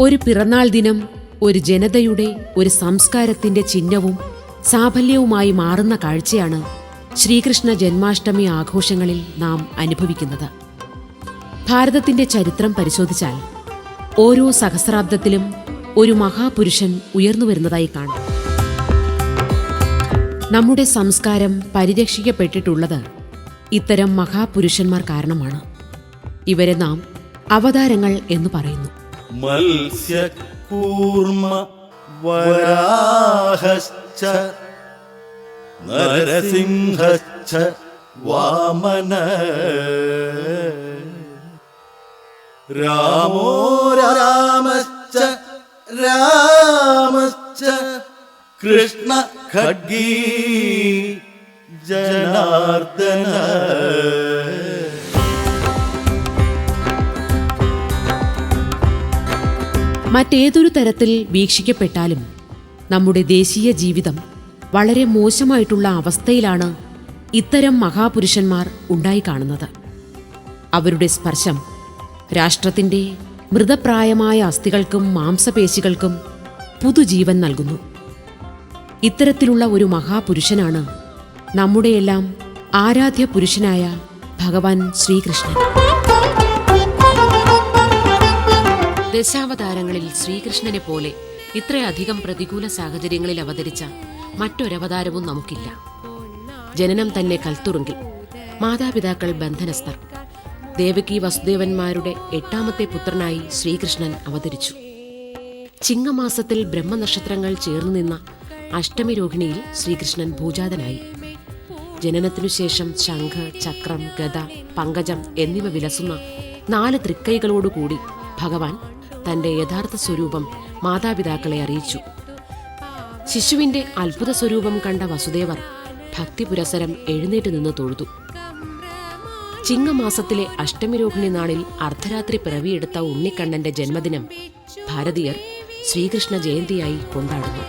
ഒരു പിറന്നാൾ ദിനം ഒരു ജനതയുടെ ഒരു സംസ്കാരത്തിന്റെ ചിഹ്നവും സാഫല്യവുമായി മാറുന്ന കാഴ്ചയാണ് ശ്രീകൃഷ്ണ ജന്മാഷ്ടമി ആഘോഷങ്ങളിൽ നാം അനുഭവിക്കുന്നത്. ഭാരതത്തിന്റെ ചരിത്രം പരിശോധിച്ചാൽ ഓരോ സഹസ്രാബ്ദത്തിലും ഒരു മഹാപുരുഷൻ ഉയർന്നു വരുന്നതായി കാണാം. നമ്മുടെ സംസ്കാരം പരിരക്ഷിക്കപ്പെട്ടിട്ടുള്ളത് ഇത്തരം മഹാപുരുഷന്മാർ കാരണമാണ്. ഇവരെ നാം അവതാരങ്ങൾ എന്ന് പറയുന്നു. മത്സ്യകൂർമ്മ വരാഹശ്ച നരസിംഹശ്ച വാമന. രാമോ രാമശ്ച രാമശ്ച കൃഷ്ണ ഖഡ്ഗീ ജനാർദ്ദന. മറ്റേതൊരു തരത്തിൽ വീക്ഷിക്കപ്പെട്ടാലും നമ്മുടെ ദേശീയ ജീവിതം വളരെ മോശമായിട്ടുള്ള അവസ്ഥയിലാണ് ഇത്തരം മഹാപുരുഷന്മാർ ഉണ്ടായി കാണുന്നത് അവരുടെ സ്പർശം രാഷ്ട്രത്തിന്റെ മൃതപ്രായമായ അസ്ഥികൾക്കും മാംസപേശികൾക്കും പുതുജീവൻ നൽകുന്നു. ഇത്തരത്തിലുള്ള ഒരു മഹാപുരുഷനാണ് നമ്മുടെയെല്ലാം ആരാധ്യ പുരുഷനായ ഭഗവാൻ ശ്രീകൃഷ്ണൻ. ദശാവതാരങ്ങളിൽ ശ്രീകൃഷ്ണനെ പോലെ ഇത്രയധികം പ്രതികൂല സാഹചര്യങ്ങളിൽ അവതരിച്ച മറ്റൊരവതാരവും നമുക്കില്ല. ജനനം തന്നെ കൽത്തുറുങ്കിൽ മാതാപിതാക്കൾ ബന്ധനസ്ഥർ. ദേവകി വസുദേവന്മാരുടെ എട്ടാമത്തെ പുത്രനായി ശ്രീകൃഷ്ണൻ അവതരിച്ചു. ചിങ്ങമാസത്തിൽ ബ്രഹ്മനക്ഷത്രങ്ങൾ ചേർന്നു നിന്ന അഷ്ടമി രോഹിണിയിൽ ശ്രീകൃഷ്ണൻ ഭൂജാതനായി. ജനനത്തിനുശേഷം ശംഖ് ചക്രം ഗത പങ്കജം എന്നിവ വിലസുന്ന നാല് തൃക്കൈകളോടുകൂടി ഭഗവാൻ തന്റെ യഥാർത്ഥ സ്വരൂപം മാതാപിതാക്കളെ അറിയിച്ചു. ശിശുവിന്റെ അത്ഭുത സ്വരൂപം കണ്ട വസുദേവർ ഭക്തി പുരസരം എഴുന്നേറ്റ് നിന്ന് തൊഴുതു. ചിങ്ങമാസത്തിലെ അഷ്ടമിരോഹിണി നാളിൽ അർദ്ധരാത്രി പിറവിയെടുത്ത ഉണ്ണിക്കണ്ണന്റെ ജന്മദിനം ഭാരതീയർ ശ്രീകൃഷ്ണ ജയന്തിയായി കൊണ്ടാടുന്നു.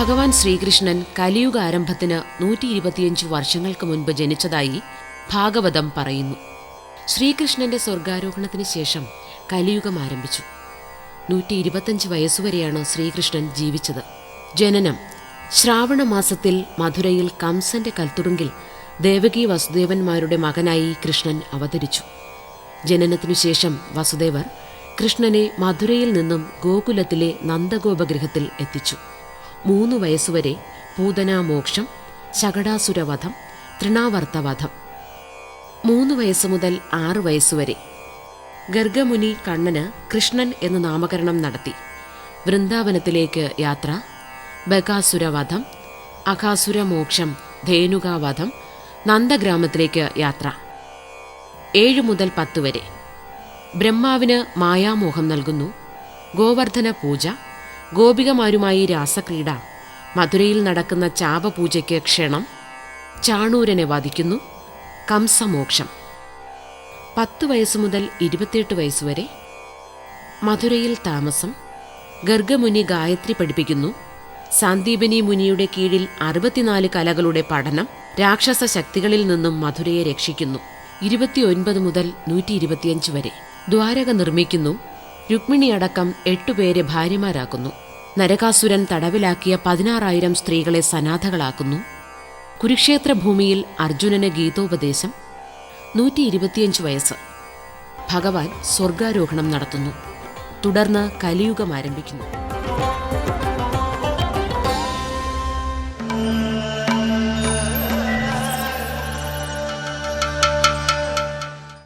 ഭഗവാൻ ശ്രീകൃഷ്ണൻ കലിയുഗ ആരംഭത്തിന് നൂറ്റി ഇരുപത്തിയഞ്ച് വർഷങ്ങൾക്ക് മുൻപ് ജനിച്ചതായി ഭാഗവതം പറയുന്നു. ശ്രീകൃഷ്ണന്റെ സ്വർഗാരോഹണത്തിന് ശേഷം കലിയുഗം ആരംഭിച്ചു. നൂറ്റി ഇരുപത്തഞ്ച് വയസ്സുവരെയാണ് ശ്രീകൃഷ്ണൻ ജീവിച്ചത്. ജനനം ശ്രാവണ മാസത്തിൽ മധുരയിൽ കംസന്റെ കൽത്തുടുങ്കിൽ ദേവകി വസുദേവന്മാരുടെ മകനായി കൃഷ്ണൻ അവതരിച്ചു. ജനനത്തിനു ശേഷം വസുദേവർ കൃഷ്ണനെ മധുരയിൽ നിന്നും ഗോകുലത്തിലെ നന്ദഗോപഗൃഹത്തിൽ എത്തിച്ചു. മൂന്ന് വയസ്സുവരെ പൂതനാമോക്ഷം ശകടാസുരവധം തൃണാവർത്തവധം. മൂന്ന് വയസ്സു മുതൽ ആറ് വയസ്സുവരെ ഗർഗമുനി കണ്ണന് കൃഷ്ണൻ എന്ന് നാമകരണം നടത്തി. വൃന്ദാവനത്തിലേക്ക് യാത്ര ബകാസുരവധം അഖാസുരമോക്ഷം ധേനുകാവധം നന്ദഗ്രാമത്തിലേക്ക് യാത്ര. ഏഴു മുതൽ പത്ത് വരെ. ബ്രഹ്മാവിന് മായാമോഹം നൽകുന്നു ഗോവർദ്ധന പൂജ ഗോപികമാരുമായി രാസക്രീഡ. മധുരയിൽ നടക്കുന്ന ചാപപൂജയ്ക്ക് ക്ഷണം. ചാണൂരനെ വധിക്കുന്നു. കംസമോക്ഷം. പത്ത് വയസ്സ് മുതൽ ഇരുപത്തിയെട്ട് വയസ്സുവരെ മധുരയിൽ താമസം. ഗർഗമുനി ഗായത്രി പഠിപ്പിക്കുന്നു. സാന്ദീപനി മുനിയുടെ കീഴിൽ അറുപത്തിനാല് കലകളുടെ പഠനം രാക്ഷസ ശക്തികളിൽ നിന്നും മധുരയെ രക്ഷിക്കുന്നു. ഇരുപത്തിയൊൻപത് മുതൽ നൂറ്റി ഇരുപത്തിയഞ്ച് വരെ. ദ്വാരക നിർമ്മിക്കുന്നു. രുക്മിണിയടക്കം എട്ടുപേരെ ഭാര്യമാരാക്കുന്നു. നരകാസുരൻ തടവിലാക്കിയ പതിനാറായിരം സ്ത്രീകളെ സനാഥകളാക്കുന്നു. കുരുക്ഷേത്ര ഭൂമിയിൽ അർജുനന് ഗീതോപദേശം. നൂറ്റി ഇരുപത്തിയഞ്ച് വയസ്സ്. ഭഗവാൻ സ്വർഗാരോഹണം നടത്തുന്നു. തുടർന്ന് കലിയുഗം ആരംഭിക്കുന്നു.